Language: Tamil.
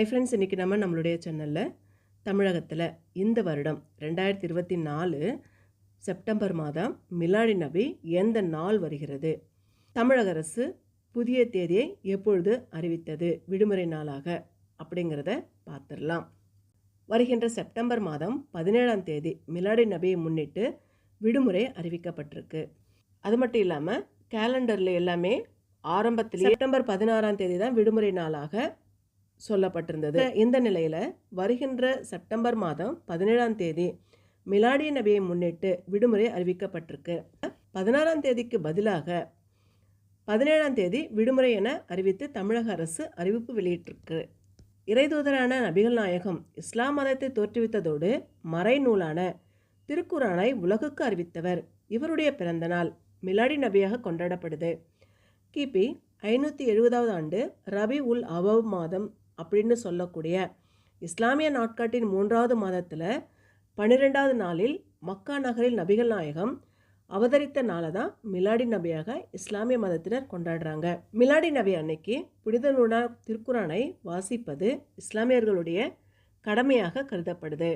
ஐ ஃப்ரெண்ட்ஸ் இன்றைக்கி நம்ம நம்மளுடைய சேனலில் தமிழகத்தில் இந்த வருடம் ரெண்டாயிரத்தி இருபத்தி நாலு செப்டம்பர் மாதம் மிலாடி நபி எந்த நாள் வருகிறது? தமிழக அரசு புதிய தேதியை எப்பொழுது அறிவித்தது? விடுமுறை நாளாக அப்படிங்கிறத பார்த்துடலாம். வருகின்ற செப்டம்பர் மாதம் பதினேழாம் தேதி மிலாடி நபியை முன்னிட்டு விடுமுறை அறிவிக்கப்பட்டிருக்கு. அது மட்டும் இல்லாமல் கேலண்டரில் எல்லாமே ஆரம்பத்தில் செப்டம்பர் பதினாறாம் தேதி தான் விடுமுறை நாளாக சொல்லப்பட்டிருந்தது. இந்த நிலையில் வருகின்ற செப்டம்பர் மாதம் பதினேழாம் தேதி மிலாடி நபியை முன்னிட்டு விடுமுறை அறிவிக்கப்பட்டிருக்கு. பதினாறாம் தேதிக்கு பதிலாக பதினேழாம் தேதி விடுமுறை என அறிவித்து தமிழக அரசு அறிவிப்பு வெளியிட்டிருக்கு. இறைதூதரான நபிகள் நாயகம் இஸ்லாம் மதத்தை தோற்றுவித்ததோடு மறைநூலான திருக்குரானை உலகுக்கு அறிவித்தவர். இவருடைய பிறந்த நாள் மிலாடி நபியாக கொண்டாடப்படுது. கிபி ஐநூற்றி எழுபதாவது ஆண்டு ரபி உல் அவவ் மாதம் அப்படின்னு சொல்லக்கூடிய இஸ்லாமிய நாட்காட்டின் மூன்றாவது மாதத்தில் பன்னிரெண்டாவது நாளில் மக்கா நகரில் நபிகள் நாயகம் அவதரித்த நாளை தான் மிலாடி நபியாக இஸ்லாமிய மதத்தினர் கொண்டாடுறாங்க. மிலாடி நபி அன்னைக்கு புனித நூலா திருக்குரானை வாசிப்பது இஸ்லாமியர்களுடைய கடமையாக கருதப்படுது.